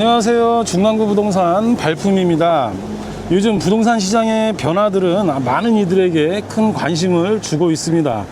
안녕하세요. 중랑구 부동산 발품입니다. 요즘 부동산 시장의 변화들은 많은 이들에게 큰 관심을 주고 있습니다.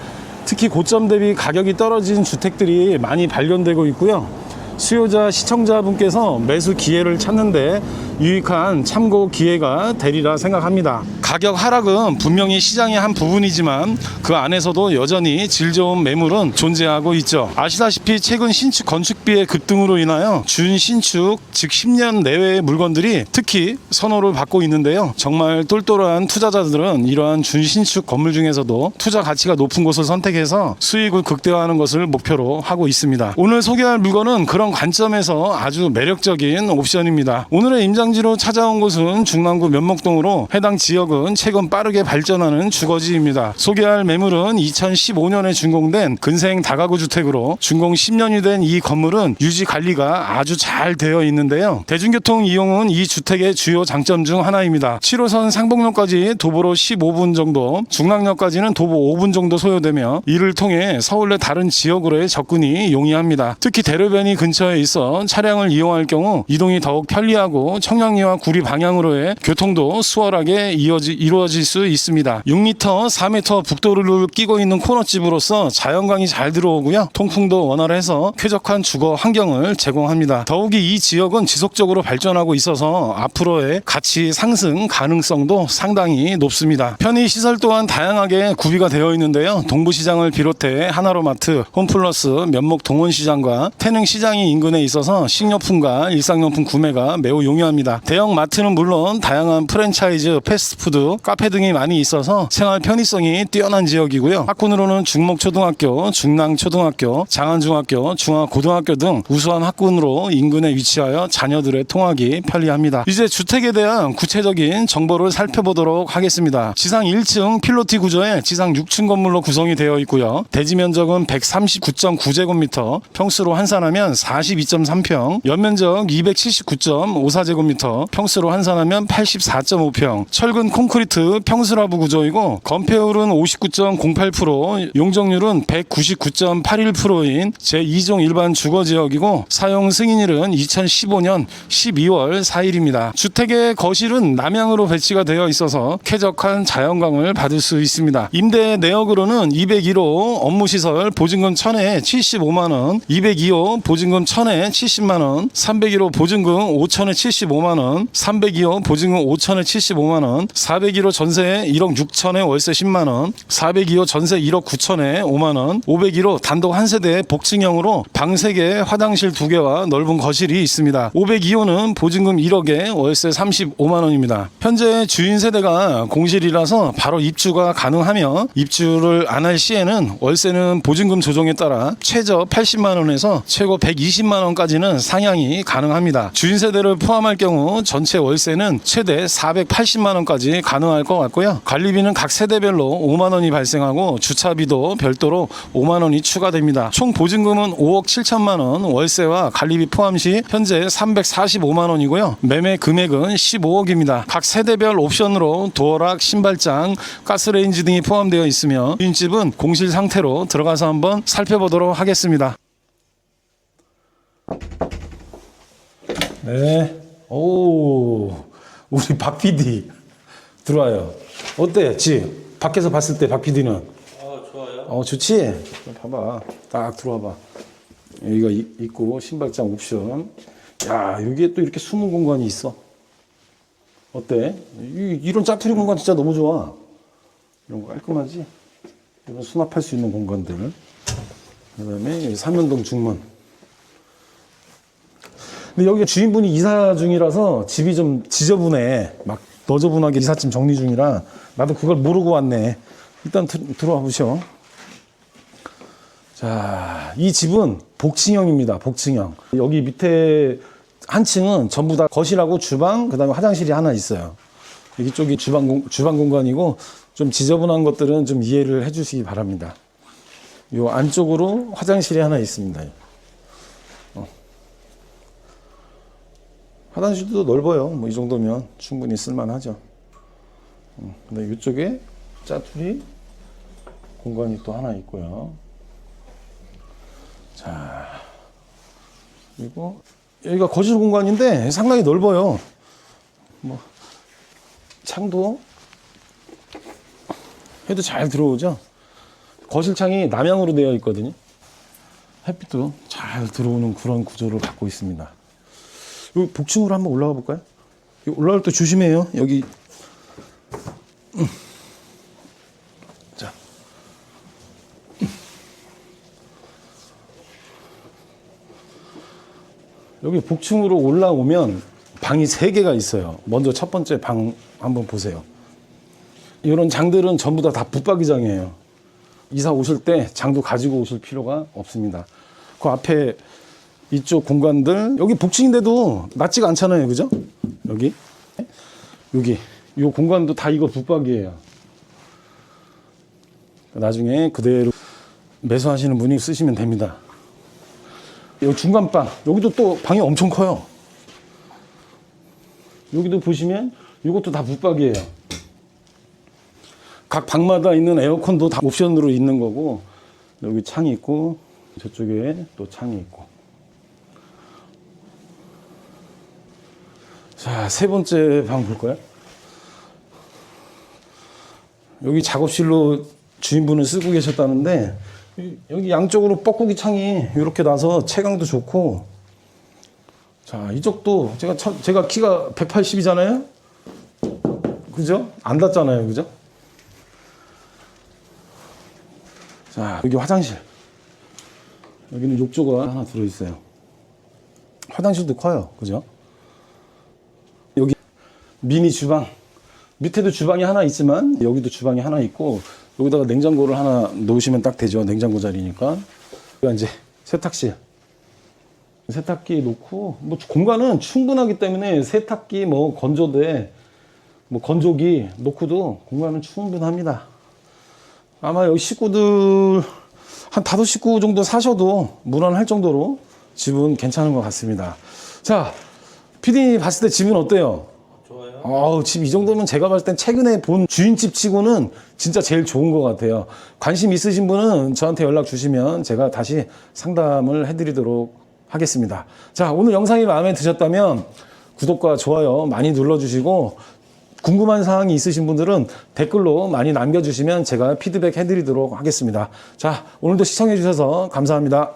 특히 고점 대비 가격이 떨어진 주택들이 많이 발견되고 있고요. 수요자 시청자분께서 매수 기회를 찾는데 유익한 참고 기회가 되리라 생각합니다. 가격 하락은 분명히 시장의 한 부분이지만 그 안에서도 여전히 질 좋은 매물은 존재하고 있죠. 아시다시피 최근 신축 건축비의 급등으로 인하여 준신축 즉 10년 내외의 물건들이 특히 선호를 받고 있는데요. 정말 똘똘한 투자자들은 이러한 준신축 건물 중에서도 투자 가치가 높은 곳을 선택해서 수익을 극대화하는 것을 목표로 하고 있습니다. 오늘 소개할 물건은 그런 관점에서 아주 매력적인 옵션입니다. 오늘의 임장지로 찾아온 곳은 중랑구 면목동으로 해당 지역은 최근 빠르게 발전하는 주거지입니다. 소개할 매물은 2015년에 준공된 근생 다가구 주택으로 준공 10년이 된 이 건물은 유지 관리가 아주 잘 되어 있는데요. 대중교통 이용은 이 주택의 주요 장점 중 하나입니다. 7호선 상복역까지 도보로 15분 정도, 중랑역까지는 도보 5분 정도 소요되며 이를 통해 서울 내 다른 지역으로의 접근이 용이합니다. 특히 대로변이 근처 에 있어 차량을 이용할 경우 이동이 더욱 편리하고 청량리와 구리 방향으로의 교통도 수월하게 이어지, 이루어질 수 있습니다. 6m, 4m 북도를 끼고 있는 코너집으로서 자연광이 잘 들어오고요. 통풍도 원활해서 쾌적한 주거 환경을 제공합니다. 더욱이 이 지역은 지속적으로 발전하고 있어서 앞으로의 가치 상승 가능성도 상당히 높습니다. 편의 시설 또한 다양하게 구비가 되어 있는데요. 동부시장을 비롯해 하나로마트, 홈플러스, 면목 동원시장과 태능시장이 인근에 있어서 식료품과 일상용품 구매가 매우 용이합니다. 대형 마트는 물론 다양한 프랜차이즈, 패스트푸드, 카페 등이 많이 있어서 생활 편의성이 뛰어난 지역이고요. 학군으로는 중목초등학교, 중랑초등학교, 장안중학교, 중앙고등학교 등 우수한 학군으로 인근에 위치하여 자녀들의 통학이 편리합니다. 이제 주택에 대한 구체적인 정보를 살펴보도록 하겠습니다. 지상 1층 필로티 구조의 지상 6층 건물로 구성이 되어 있고요. 대지 면적은 139.9제곱미터, 평수로 환산하면 42.3평, 연면적 279.54제곱미터, 평수로 환산하면 84.5평, 철근 콘크리트 평수라부 구조이고 건폐율은 59.08%, 용적률은 199.81%인 제2종 일반 주거 지역이고 사용 승인일은 2015년 12월 4일입니다. 주택의 거실은 남향으로 배치가 되어 있어서 쾌적한 자연광을 받을 수 있습니다. 임대 내역으로는 201호 업무시설 보증금 1000에 75만 원, 202호 보증금 1000에 70만 원, 301호 보증금 5000에 75만 원, 302호 보증금 5000에 75만 원, 401호 전세 1억 6천에 월세 10만 원, 402호 전세 1억 9천에 5만 원, 501호 단독 한 세대 복층형으로 방 3개, 화장실 2개와 넓은 거실이 있습니다. 502호는 보증금 1억에 월세 35만 원입니다. 현재 주인 세대가 공실이라서 바로 입주가 가능하며 입주를 안 할 시에는 월세는 보증금 조정에 따라 최저 80만 원에서 최고 120만 원까지는 상향이 가능합니다. 주인 세대를 포함할 경우 전체 월세는 최대 480만 원까지 가능할 것 같고요. 관리비는 각 세대별로 5만 원이 발생하고 주차비도 별도로 5만 원이 추가됩니다. 총 보증금은 5억 7천만 원, 월세와 관리비 포함 시 현재 345만 원이고요. 매매 금액은 15억입니다. 각 세대별 옵션으로 도어락, 신발장, 가스레인지 등이 포함되어 있으며 주인집은 공실 상태로 들어가서 한번 살펴보도록 하겠습니다. 네. 오, 우리 박 PD 들어와요. 어때, 지? 밖에서 봤을 때 박 PD는? 아 좋아요. 어, 좋지? 봐봐. 딱 들어와봐. 여기가 이- 있고, 신발장 옵션. 야, 여기에 또 이렇게 숨은 공간이 있어. 어때? 이, 이런 짜투리 공간 진짜 너무 좋아. 이런 거 깔끔하지? 이런 수납할 수 있는 공간들. 그 다음에 삼연동 중문. 근데 여기 주인분이 이사 중이라서 집이 좀 지저분해. 막 너저분하게 이삿짐 정리 중이라 나도 그걸 모르고 왔네. 일단 들, 들어와 보시오. 자, 이 집은 복층형입니다. 복층형. 여기 밑에 한 층은 전부 다 거실하고 주방, 그 다음에 화장실이 하나 있어요. 여기 쪽이 주방, 공, 주방 공간이고 좀 지저분한 것들은 좀 이해를 해 주시기 바랍니다. 요 안쪽으로 화장실이 하나 있습니다. 화장실도 넓어요. 뭐 이 정도면 충분히 쓸만하죠. 음, 근데 이쪽에 짜투리 공간이 또 하나 있고요. 자, 그리고 여기가 거실 공간인데 상당히 넓어요. 뭐 창도 해도 잘 들어오죠. 거실 창이 남향으로 되어 있거든요. 햇빛도 잘 들어오는 그런 구조를 갖고 있습니다. 여기 복층으로 한번 올라가 볼까요? 올라갈 때 조심해요. 여기 음. 자. 음. 여기 복층으로 올라오면 방이 세 개가 있어요. 먼저 첫 번째 방 한번 보세요. 이런 장들은 전부 다 다 붙박이장이에요. 이사 오실 때 장도 가지고 오실 필요가 없습니다. 그 앞에 이쪽 공간들 여기 복층인데도 낮지가 않잖아요, 그죠? 여기 여기 이 공간도 다 이거 붙박이에요. 나중에 그대로 매수하시는 분이 쓰시면 됩니다. 여기 중간 방 여기도 또 방이 엄청 커요. 여기도 보시면 이것도 다 붙박이에요. 각 방마다 있는 에어컨도 다 옵션으로 있는 거고 여기 창이 있고 저쪽에 또 창이 있고 자 세 번째 방 볼까요? 여기 작업실로 주인분을 쓰고 계셨다는데 이- 여기 양쪽으로 뻐꾸기 창이 이렇게 나서 채광도 좋고 자 이쪽도 제가 첫- 제가 키가 180이잖아요 그죠? 안 닿잖아요 그죠? 자, 여기 화장실. 여기는 욕조가 하나 들어있어요. 화장실도 커요. 그죠? 미니 주방. 밑에도 주방이 하나 있지만 여기도 주방이 하나 있고 여기다가 냉장고를 하나 놓으시면 딱 되죠. 냉장고 자리니까. 여기가 이제 세탁실. 세탁기 놓고 뭐 공간은 충분하기 때문에 세탁기 뭐 건조대 뭐 건조기 놓고도 공간은 충분합니다. 아마 여기 식구들 한 다섯 식구 정도 사셔도 무난할 정도로 집은 괜찮은 것 같습니다. 자, PD 봤을 때 집은 어때요? 좋아요. 아우, 집 이 정도면 제가 봤을 땐 최근에 본 주인집 치고는 진짜 제일 좋은 것 같아요. 관심 있으신 분은 저한테 연락 주시면 제가 다시 상담을 해드리도록 하겠습니다. 자, 오늘 영상이 마음에 드셨다면 구독과 좋아요 많이 눌러주시고 궁금한 사항이 있으신 분들은 댓글로 많이 남겨주시면 제가 피드백 해드리도록 하겠습니다. 자, 오늘도 시청해주셔서 감사합니다.